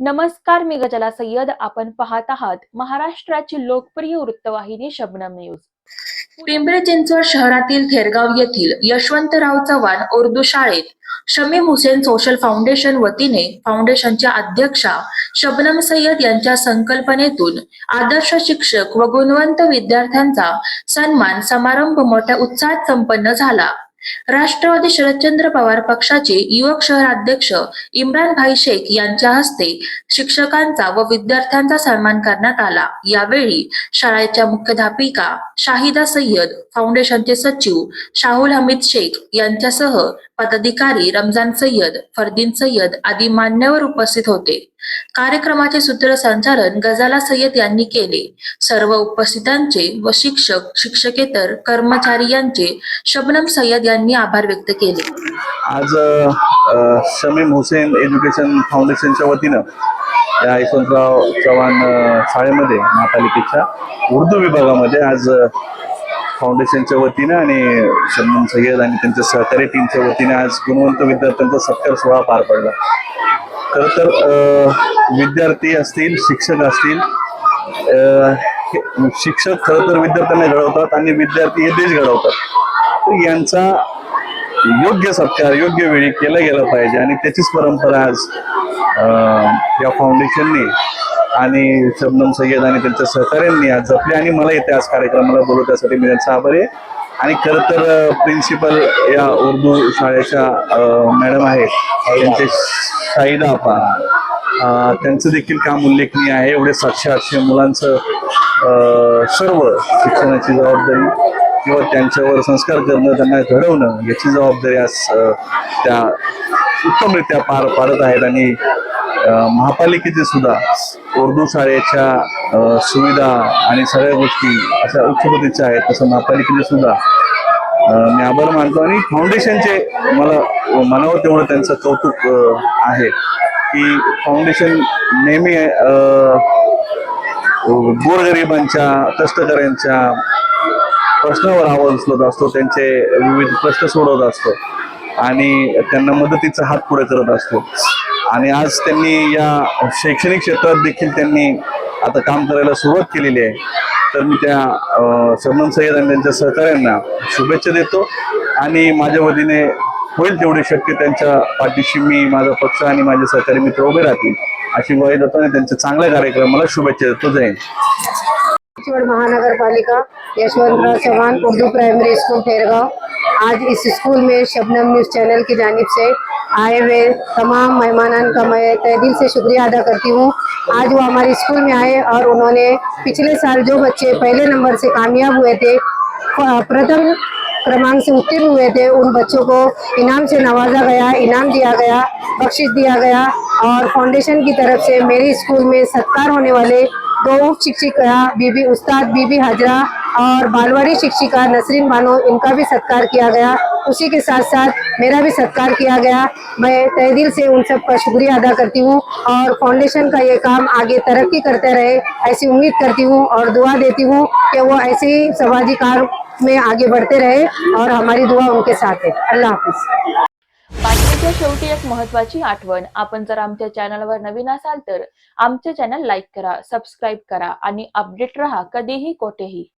नमस्कार मी गजला सय्यद. आपण पाहत आहात महाराष्ट्राची लोकप्रिय वृत्तवाहिनी शबनम न्यूज. पिंपरी चिंचवड शहरातील थेरगाव येथील यशवंतराव चव्हाण उर्दू शाळेत शमीम हुसेन सोशल फाउंडेशन वतीने फाउंडेशनच्या अध्यक्षा शबनम सय्यद यांच्या संकल्पनेतून आदर्श शिक्षक व गुणवंत विद्यार्थ्यांचा सन्मान समारंभ मोठ्या उत्साहात संपन्न झाला. राष्ट्रवादी शरदचंद्र पवार पक्षाचे युवक शहराध्यक्ष इम्रान भाई शेख यांच्या हस्ते शिक्षकांचा व विद्यार्थ्यांचा सन्मान करण्यात आला. यावेळी शाळेच्या मुख्याध्यापिका शाहिदा सय्यद फाउंडेशनचे सचिव शाहुल हमीद शेख यांच्यासह पदाधिकारी रमजान सय्यद फरदीन सय्यद आदी मान्यवर उपस्थित होते. कार्यक्रमाचे सूत्रसंचालन गजाला सय्यद यांनी केले. सर्व उपस्थितांचे व शिक्षक शिक्षकेतर कर्मचारी यांचे शबनम सय्यद यांनी आभार व्यक्त केले. आज शमीम हुसेन एज्युकेशन फाउंडेशनच्या वतीनं या यशवंतराव चव्हाण शाळेमध्ये महापालिकेच्या उर्दू विभागामध्ये आज फाउंडेशनच्या वतीनं आणि शमीम सय्यद आणि त्यांच्या सहकारी टीमच्या वतीने आज गुणवंत विद्यार्थ्यांचा सत्कार सोहळा पार पडला. खरं तर विद्यार्थी असतील शिक्षक असतील शिक्षक खरं तर विद्यार्थ्यांना घडवतात आणि विद्यार्थी हे देश घडवतात. तर यांचा योग्य सत्कार योग्य वेळी केला गेला पाहिजे आणि त्याचीच परंपरा आज या फाउंडेशनने आणि शबनम सय्यद आणि त्यांच्या सहकाऱ्यांनी आज जपले आणि मला इथे आज कार्यक्रमाला बोलू त्यासाठी मी त्यांचा आभारी आहे. आणि खरं तर प्रिन्सिपल या उर्दू शाळेच्या मॅडम आहेत त्यांचे शाहिदा आपा त्यांचं देखील काम उल्लेखनीय आहे. एवढे सातशे आठशे मुलांचं सर्व शिक्षणाची जबाबदारी किंवा त्यांच्यावर संस्कार करणं त्यांना घडवणं याची जबाबदारी आज त्या उत्तमरित्या पार पाडत आहेत आणि महापालिकेचे सुद्धा उर्दू शाळेच्या सुविधा आणि सगळ्या गोष्टी अशा उच्चपतीच्या आहेत तसं महापालिकेचे सुद्धा. मी आभार मानतो आणि फाउंडेशनचे मला मनावर तेवढं त्यांचं कौतुक आहे की फाउंडेशन नेहमी गोरगरिबांच्या कष्टकऱ्यांच्या प्रश्नावर आवाज उचलत असतो त्यांचे विविध प्रश्न सोडवत असतो आणि त्यांना मदतीचा हात पुढे करत असतो. आणि आज त्यांनी या शैक्षणिक क्षेत्रात देखील त्यांनी आता काम करायला सुरुवात केलेली आहे. तर मी त्या सरमन सय्यद आणि त्यांच्या सहकाऱ्यांना शुभेच्छा देतो. आणि माझ्या वतीने होईल तेवढे शक्य त्यांच्या पाठीशी मी माझा पक्ष आणि माझे सहकारी मित्र उभे राहतील. अशी ग्वाही देतो आणि त्यांच्या चांगल्या कार्यक्रमाला शुभेच्छा देतो. जाईल हिंद. महानगरपालिका महानगर पालिका यशवंतराव चौहान उर्दू प्राइमरी स्कूल ठहरगांव आज इस स्कूल में शबनम न्यूज़ चैनल की जानब से आए हुए तमाम मेहमानान का मैं तय दिल से शुक्रिया अदा करती हूँ। आज वो हमारे स्कूल में आए और उन्होंने पिछले साल जो बच्चे पहले नंबर से कामयाब हुए थे प्रथम क्रमांक से उत्तीर्ण हुए थे, उन बच्चों को इनाम से नवाजा गया, इनाम दिया गया, बख्शिश दिया गया और फाउंडेशन की तरफ़ से मेरे स्कूल में सत्कार होने वाले दो उप शिक्षिका बीबी उस्ताद बीबी हाजरा और बालवाड़ी शिक्षिका नसरीन बानो इनका भी सत्कार किया गया। उसी के साथ साथ मेरा भी सत्कार किया गया। मैं तय दिल से उन सब का शुक्रिया अदा करती हूँ और फाउंडेशन का ये काम आगे तरक्की करते रहे ऐसी उम्मीद करती हूँ और दुआ देती हूँ कि वो ऐसे ही समाजी कार्य में आगे बढ़ते रहे और हमारी दुआ उनके साथ है। अल्लाह हाफिज़। बातमीच्या शेवटी एक महत्वाची आठवण. आपण जर आमच्या चॅनलवर नवीन असाल तर आमचे चॅनल लाईक करा सबस्क्राईब करा आणि अपडेट रहा कधीही कोठेही.